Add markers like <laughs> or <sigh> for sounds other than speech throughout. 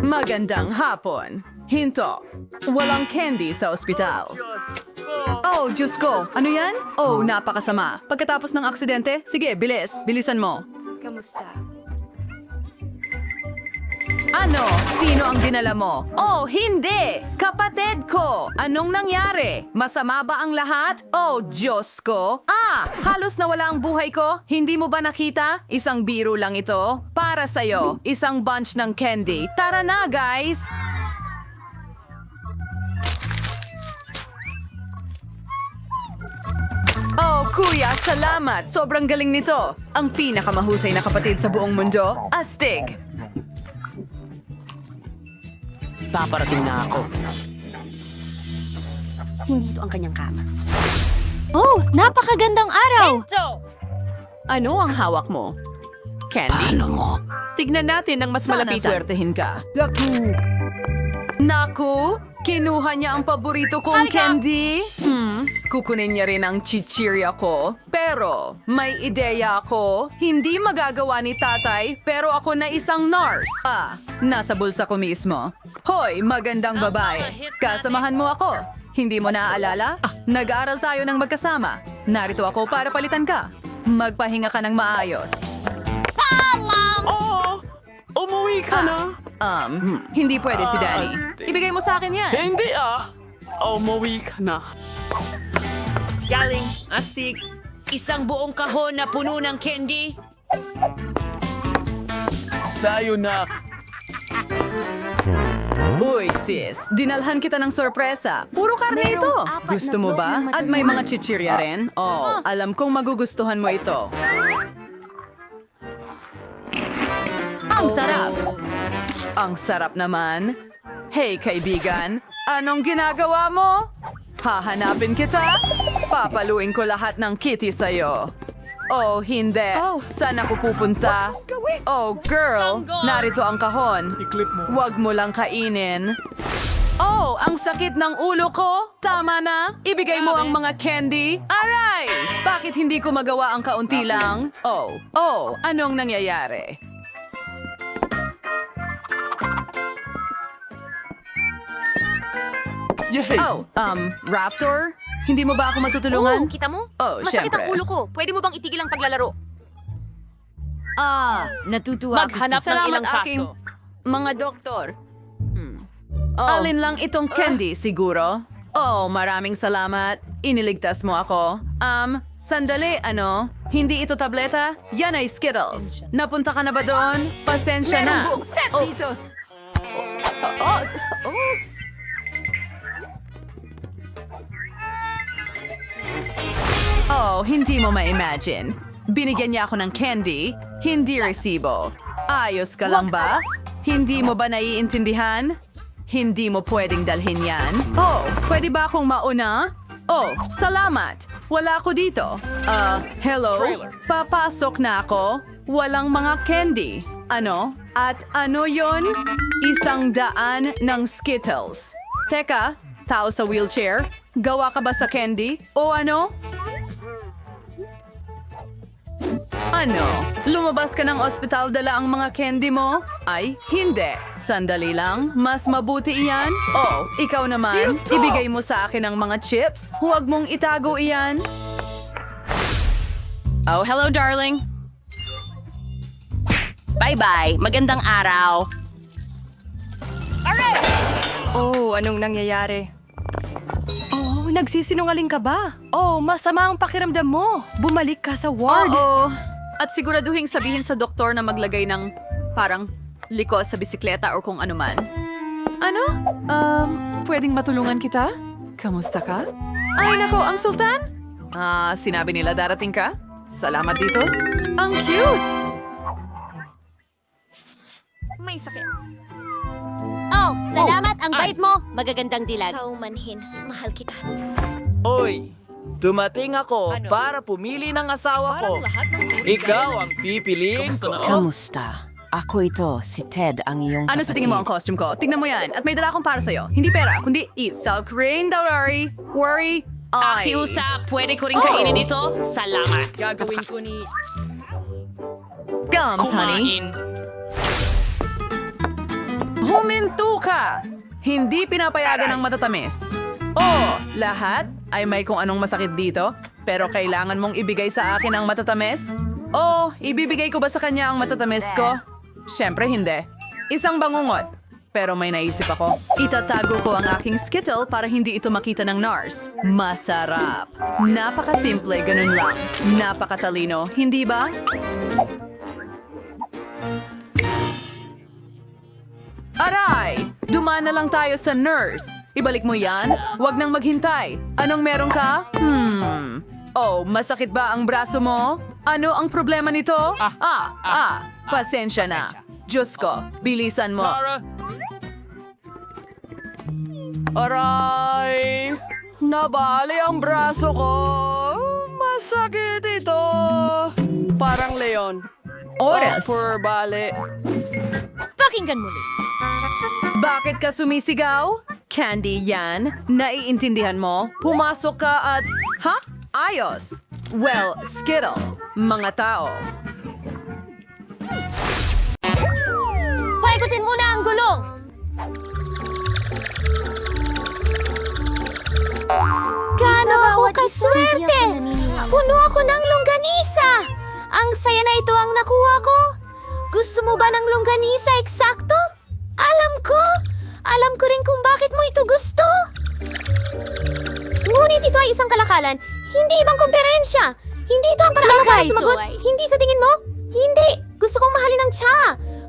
Magandang hapon. Hinto. Walang candy sa ospital. Oh, Diyos ko. Ano yan? Oh, napakasama. Pagkatapos ng aksidente, sige, bilis. Bilisan mo. Kamusta? Ano? Sino ang dinala mo? Oh, hindi! Kapatid ko! Anong nangyari? Masama ba ang lahat? Oh, Diyos ko! Ah! Halos nawala ang buhay ko? Hindi mo ba nakita? Isang biro lang ito. Para sa'yo, isang bunch ng candy. Tara na, guys! Oh, kuya, salamat! Sobrang galing nito! Ang pinakamahusay na kapatid sa buong mundo, Astig! Paparating na ako. Hindi ito ang kanyang kama. Oh, napakagandang araw! Ano ang hawak mo? Candy? Paano mo? Tignan natin ng mas Sana malapit. sa- Swertehin ka. Naku! Kinuha niya ang paborito kong Halika! candy. Hmm, kukunin niya rin ang chichirya ko. Pero, may ideya ako. Hindi magagawa ni tatay, pero ako na isang nurse. Ah, nasa bulsa ko mismo. Hoy, magandang babae. Kasamahan mo ako. Hindi mo naaalala? Nag-aaral tayo ng magkasama. Narito ako para palitan ka. Magpahinga ka ng maayos. Oo! Umuwi ka na? Um, hindi pwede si Danny. Ibigay mo sa akin yan. Hindi ah! Umuwi ka na. Galing, astig. Isang buong kahon na puno ng candy. Tayo na! Uy, sis, dinalhan kita ng sorpresa. Puro karne ito. Gusto mo ba? At may mga chichirya rin? Oh, alam kong magugustuhan mo ito. Ang sarap! Ang sarap naman. Hey, kaibigan, anong ginagawa mo? Hahanapin kita? Papaluin ko lahat ng kitty sa'yo. Oh, hindi. Saan ako pupunta? Oh, girl, narito ang kahon. Huwag mo lang kainin. Oh, ang sakit ng ulo ko. Tama na. Ibigay mo ang mga candy. Aray! Bakit hindi ko magawa ang kaunti lang? Oh, oh, anong nangyayari? Oh, um, Raptor? Hindi mo ba ako matutulungan? Oo, kita mo? Oh, Masakit syempre. ang ulo ko. Pwede mo bang itigil ang paglalaro? Ah, natutuwa Maghanap ako sa... ng ilang kaso. aking mga doktor. Alin lang itong candy, siguro? Oh, maraming salamat. Iniligtas mo ako. Um, sandali, ano? Hindi ito tableta? Yan ay Skittles. Napunta ka na ba doon? Pasensya na. set Oh. dito. Oh, oh, oh. Oh, hindi mo ma-imagine. Binigyan niya ako ng candy, hindi resibo. Ayos ka lang ba? Hindi mo ba naiintindihan? Hindi mo pwedeng dalhin yan? Oh, pwede ba akong mauna? Oh, salamat. Wala ako dito. Ah, hello? Papasok na ako. Walang mga candy. Ano? At ano yon? Isang daan ng Skittles. Teka, tao sa wheelchair? Gawa ka ba sa candy? O ano? Ano? Lumabas ka ng ospital dala ang mga candy mo? Ay, hindi. Sandali lang. Mas mabuti iyan? Oh, ikaw naman. Ibigay mo sa akin ang mga chips. Huwag mong itago iyan. Oh, hello darling. Bye-bye. Magandang araw. Oh, anong nangyayari? Oh, nagsisinungaling ka ba? Oh, masama ang pakiramdam mo. Bumalik ka sa ward. Oo. At siguraduhin sabihin sa doktor na maglagay ng parang liko sa bisikleta or kung ano man. Ano? Um, pwedeng matulungan kita? Kamusta ka? Ay nako, ang sultan? Ah, sinabi nila darating ka? Salamat dito. Ang cute! May sakit. Oh, salamat ang bait mo. Magagandang dilag. Kaumanhin. Mahal kita. Oy, dumating ako para pumili ng asawa ko. Ikaw ang pipiliin ko. Kamusta? Ako ito, si Ted, ang iyong Ano sa tingin mo ang costume ko? Tingnan mo yan. At may dala akong para sa'yo. Hindi pera, kundi eat self cream, don't worry. Worry. Ay. Akiusa, pwede ko rin kainin ito? Salamat. Gagawin ko ni... Gums, honey. Kumain. Huminto ka! Hindi pinapayagan ng matatamis. Oh, lahat ay may kung anong masakit dito, pero kailangan mong ibigay sa akin ang matatamis? Oh, ibibigay ko ba sa kanya ang matatamis ko? Siyempre hindi. Isang bangungot. Pero may naisip ako. Itatago ko ang aking skittle para hindi ito makita ng NARS. Masarap. Napakasimple, ganun lang. Napakatalino, hindi ba? Aray! Dumaan na lang tayo sa nurse. Ibalik mo yan? Huwag nang maghintay. Anong meron ka? Hmm. Oh, masakit ba ang braso mo? Ano ang problema nito? Ah, ah, pasensya na. Diyos ko, bilisan mo. Aray! Nabali ang braso ko. Masakit ito. Parang leon. Oras. Oh, poor bali. Pakinggan muli. Bakit ka sumisigaw? Candy yan? Naiintindihan mo? Pumasok ka at... Ha? Ayos. Well, Skittle. Mga tao. Paikutin muna ang gulong! Gaano ako kaswerte! Puno ako ng longganisa! Ang saya na ito ang nakuha ko! Gusto mo ba ng longganisa eksakto? Alam ko! Alam ko rin kung bakit mo ito gusto! Ngunit ito ay isang kalakalan, hindi ibang kumperensya! Hindi ito ang paraan mo para sumagot! Hindi sa tingin mo? Hindi! Gusto kong mahalin ng tsa!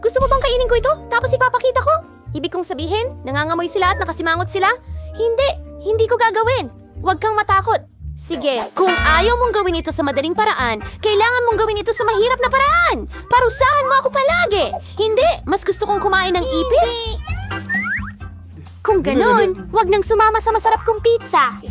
Gusto mo bang kainin ko ito, tapos ipapakita ko? Ibig kong sabihin, nangangamoy sila at nakasimangot sila? Hindi! Hindi ko gagawin! Huwag kang matakot! Sige, kung ayaw mong gawin ito sa madaling paraan, kailangan mong gawin ito sa mahirap na paraan! Parusahan mo ako palagi! Hindi! Mas gusto kong kumain ng ipis? Kung ganon, wag nang sumama sa masarap kong pizza!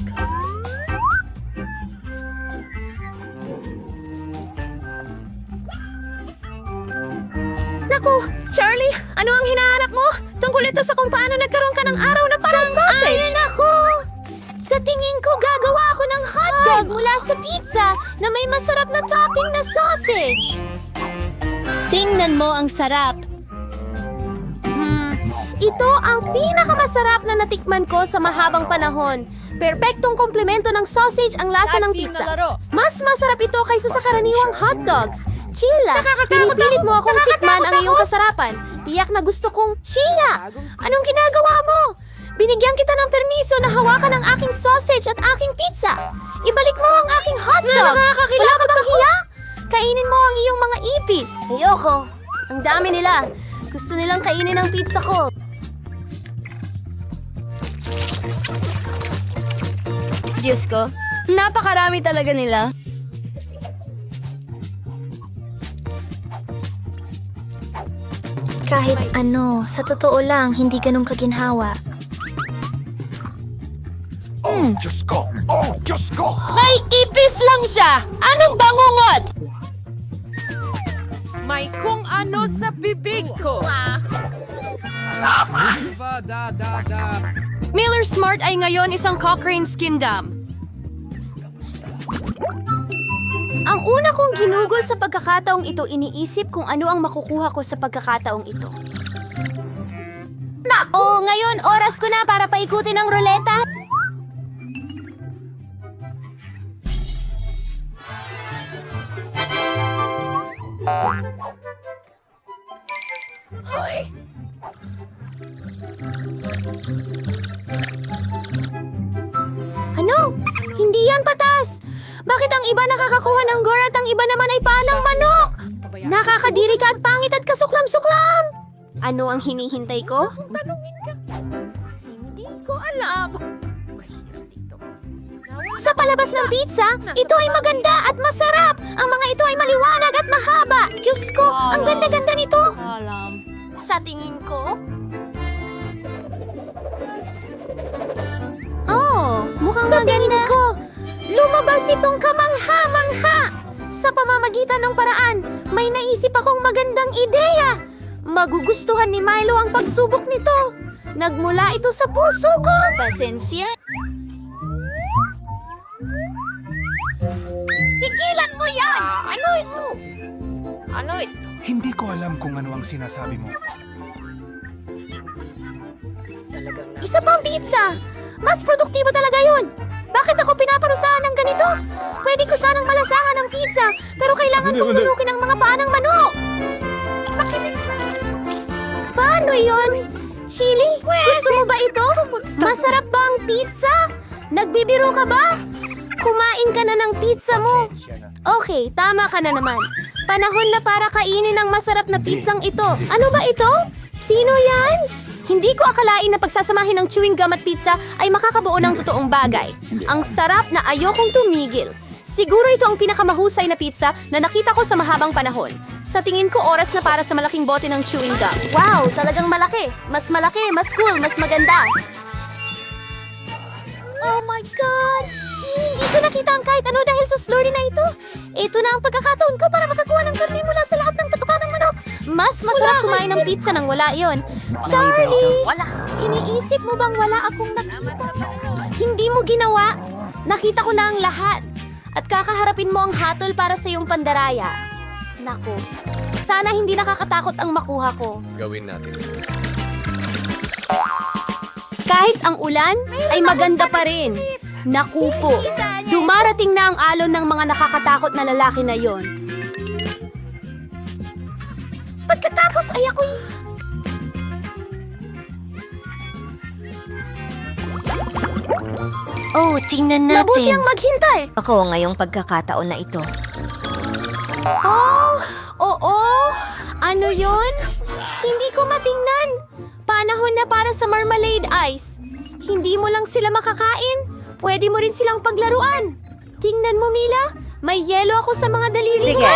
Ano ang hinahanap mo? Tungkol ito sa kung paano nagkaroon ka ng araw na parang sausage. Ayon ako! Sa tingin ko, gagawa ako ng hotdog mula sa pizza na may masarap na topping na sausage. Tingnan mo ang sarap. Ito ang pinakamasarap na natikman ko sa mahabang panahon. Perpektong komplemento ng sausage ang lasa ng pizza. Mas masarap ito kaysa sa karaniwang hotdogs. Chila, pinipilit mo akong tikman ang iyong kasarapan. Tiyak na gusto kong Chila! Anong ginagawa mo? Binigyan kita ng permiso na hawakan ang aking sausage at aking pizza. Ibalik mo ang aking hotdog. Wala ka bang hiya? Kainin mo ang iyong mga ipis. Ayoko. Ang dami nila. Gusto nilang kainin ang pizza ko. Diyos ko, napakarami talaga nila. Kahit ano, sa totoo lang, hindi ganun kaginhawa. May ipis lang siya! Anong bangungot? May kung ano sa bibig ko. Miller Smart ay ngayon isang Cochrane skin dam. Ang una kong ginugol sa pagkakataong ito, iniisip kung ano ang makukuha ko sa pagkakataong ito. Nako! Ngayon, oras ko na para paikutin ang ruleta. Ano? Hindi yan patas! Bakit ang iba nakakakuha ng gore at ang iba naman ay palang manok? Nakakadiri ka at pangit at kasuklam-suklam! Ano ang hinihintay ko? Tanungin ka. Hindi ko alam. Sa palabas ng pizza, ito ay maganda at masarap. Ang mga ito ay maliwanag at mahaba. Diyos ko, ang ganda-ganda nito. Alam. Sa tingin ko. Oh, mukhang Sa tingin ko, lumabas itong kamangha-mangha. Sa pamamagitan ng paraan, may naisip akong magandang ideya. Magugustuhan ni Milo ang pagsubok nito. Nagmula ito sa puso ko. Pasensya. Tigilan mo yan! Ano ito? Ano ito? Hindi ko alam kung ano ang sinasabi mo. Isa pang pizza! Mas produktibo talaga yun! Bakit ako pinaparusahan ng ganito? Pwede ko sanang malasahan ng pizza, pero kailangan kong lunukin ang mga paa ng manok! Paano yon? Chili, gusto mo ba ito? Masarap ba ang pizza? Nagbibiro ka ba? Kumain ka na ng pizza mo. Okay, tama ka na naman. Panahon na para kainin ang masarap na pizzang ito. Ano ba ito? Sino yan? Hindi ko akalain na pagsasamahin ng chewing gum at pizza ay makakabuo ng totoong bagay. Ang sarap na ayokong tumigil. Siguro ito ang pinakamahusay na pizza na nakita ko sa mahabang panahon. Sa tingin ko, oras na para sa malaking bote ng chewing gum. Wow, talagang malaki. Mas malaki, mas cool, mas maganda. Oh my God! Hindi ko nakita ang kahit ano dahil sa slurry na ito. Ito na ang pagkakataon ko para makakuha ng karne mula sa lahat ng manok. Mas masarap kumain ng pizza nang wala yon. Charlie! Iniisip mo bang wala akong nakita? Hindi mo ginawa. Nakita ko na ang lahat. At kakaharapin mo ang hatol para sa iyong pandaraya. Naku, sana hindi nakakatakot ang makuha ko. Gawin natin. Kahit ang ulan ay maganda pa rin. Naku po, dumarating na ang alon ng mga nakakatakot na lalaki na yon. Pagkatapos ay ako'y... Oh, tingnan Mabuti natin. ang maghintay. Ako ngayong pagkakataon na ito. Oh, oo. Ano yon? Hindi ko matingnan. Panahon na para sa marmalade ice. Hindi mo lang sila makakain. Pwede mo rin silang paglaruan. Tingnan mo, Mila. May yelo ako sa mga daliri Sige. mo.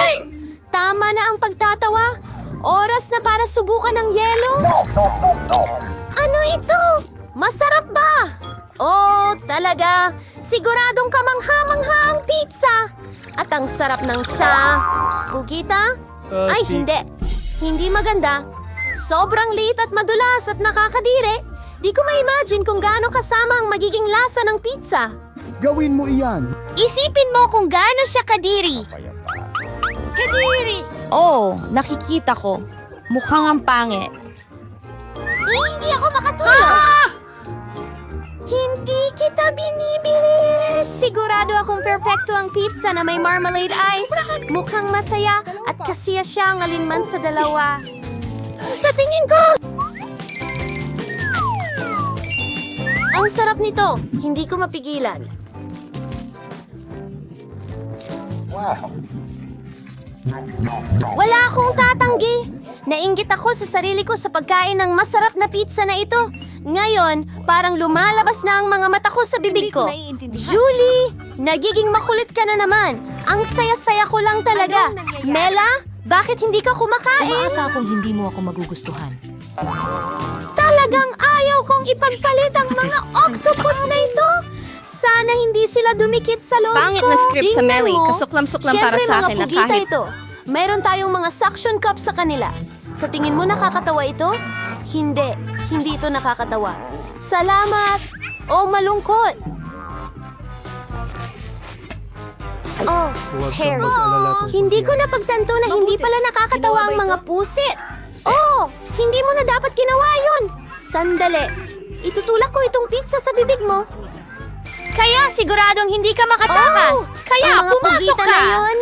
Tama na ang pagtatawa. Oras na para subukan ng yelo. Ano ito? Masarap ba? Oh, talaga. Siguradong kamangha-mangha ang pizza. At ang sarap ng tsa. Pugita? Ay, hindi. Hindi maganda. Sobrang liit at madulas at nakakadire. Di ko ma-imagine kung gaano kasama ang magiging lasa ng pizza. Gawin mo iyan. Isipin mo kung gaano siya kadiri. Kadiri! Oh, nakikita ko. Mukhang ang pangit. Eh, hindi ako makatulog. Hindi kita binibili. Sigurado akong perpekto ang pizza na may marmalade ice. Mukhang masaya at kasiya siya ang alinman sa dalawa. Sa tingin ko! Ang sarap nito. Hindi ko mapigilan. Wala akong tatanggi. Nainggit ako sa sarili ko sa pagkain ng masarap na pizza na ito. Ngayon, parang lumalabas na ang mga mata ko sa bibig ko. Julie, nagiging makulit ka na naman. Ang saya-saya ko lang talaga. Mela, bakit hindi ka kumakain? Umaasa akong hindi mo ako magugustuhan. Talagang ayaw kong ipagpalit ang mga octopus na ito. Sana hindi sila dumikit sa loob Pangit ko. na script sa Tingnan Melly. mo. Kasuklam-suklam para Siyempre, sa mga akin na pugita kahit- ito. Mayroon tayong mga suction cup sa kanila. Sa tingin mo nakakatawa ito? Hindi. Hindi ito nakakatawa. Salamat! O malungkot! Oh, Terry. Hindi ko napagtanto na hindi pala nakakatawa ang mga pusit. Oh, hindi mo na dapat ginawa yun. Sandali. Itutulak ko itong pizza sa bibig mo. Kaya siguradong hindi ka makatakas. Kaya pumasok ka. Na yun,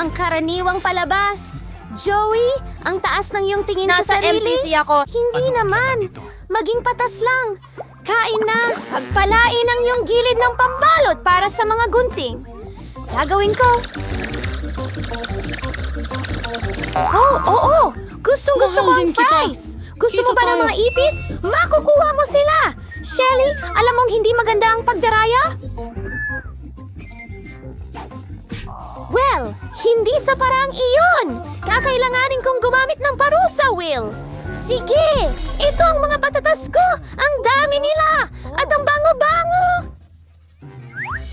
ang karaniwang palabas. Joey, ang taas ng iyong tingin sa Nasa sarili. MTC ako. Hindi naman. Maging patas lang. Kain na. Pagpalain ang iyong gilid ng pambalot para sa mga gunting. Gagawin ko. Oh, oo. Oh, Gustong gusto ko ang fries. Gusto mo ba ng mga ipis? Makukuha mo sila. Shelly, alam mong hindi maganda ang pagdaraya? Well, hindi sa parang iyon. Kakailanganin kong gumamit ng parusa, Will. Sige, ito ang mga patatas ko. Ang dami nila. At ang bango-bango.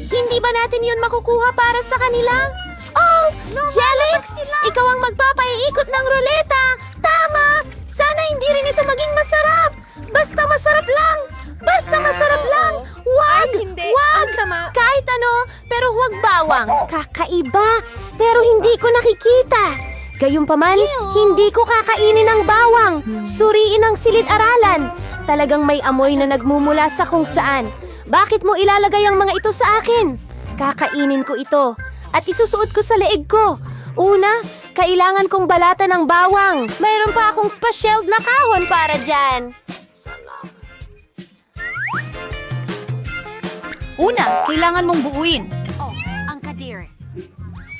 Hindi ba natin yun makukuha para sa kanila? Oh, Jelix! Ikaw ang magpapaiikot ng ruleta! Tama! Sana hindi rin ito maging masarap! Basta masarap lang! Basta masarap lang! Wag! Wag! Kahit ano, pero huwag bawang. Kakaiba, pero hindi ko nakikita. Gayunpaman, hindi ko kakainin ang bawang. Suriin ang silid-aralan. Talagang may amoy na nagmumula sa kung saan. Bakit mo ilalagay ang mga ito sa akin? Kakainin ko ito at isusuot ko sa leeg ko. Una, kailangan kong balatan ng bawang. Mayroon pa akong special na kahon para dyan. Una, kailangan mong buuin. Ang kadiri.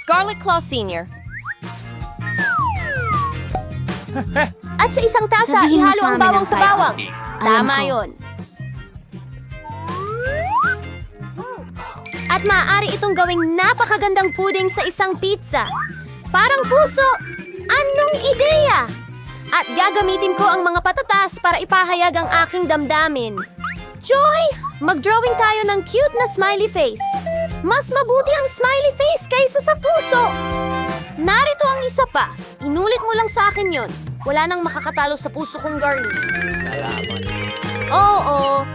Garlic Claw Senior. <laughs> At sa isang tasa, Sabihin mo ihalo sa ang amin bawang ang sa type bawang. Alam Tama ko. yon. At maaari itong gawing napakagandang pudding sa isang pizza. Parang puso! Anong ideya? At gagamitin ko ang mga patatas para ipahayag ang aking damdamin. Joy! Mag-drawing tayo ng cute na smiley face. Mas mabuti ang smiley face kaysa sa puso. Narito ang isa pa. Inulit mo lang sa akin yon. Wala nang makakatalo sa puso kong garlic. Oo.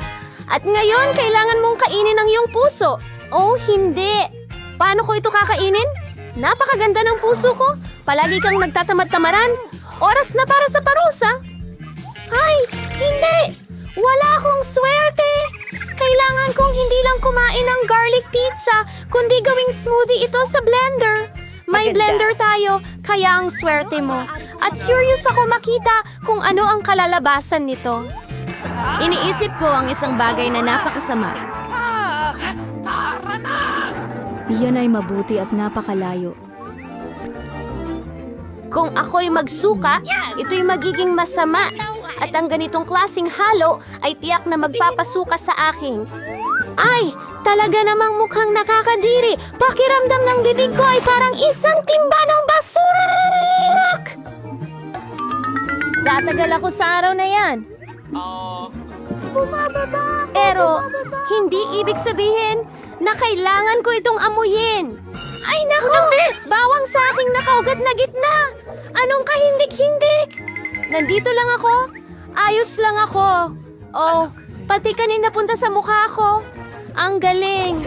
At ngayon, kailangan mong kainin ang iyong puso. Oh, hindi. Paano ko ito kakainin? Napakaganda ng puso ko. Palagi kang nagtatamad-tamaran. Oras na para sa parusa. Ay, hindi! Wala akong swerte! Kailangan kong hindi lang kumain ng garlic pizza, kundi gawing smoothie ito sa blender. May blender tayo, kaya ang swerte mo. At curious ako makita kung ano ang kalalabasan nito. Iniisip ko ang isang bagay na napakasama. Iyan ay mabuti at napakalayo. Kung ako'y magsuka, ito'y magiging masama. At ang ganitong klasing halo ay tiyak na magpapasuka sa akin. Ay, talaga namang mukhang nakakadiri. Pakiramdam ng bibig ko ay parang isang timba ng basura. Tatagal ako sa araw na yan. Pero, hindi ibig sabihin na kailangan ko itong amuyin. Ay nako! Bawang sa aking nakaugat na gitna! Anong kahindik-hindik? Nandito lang ako. Ayos lang ako. Oh, pati kanina punta sa mukha ko. Ang galing.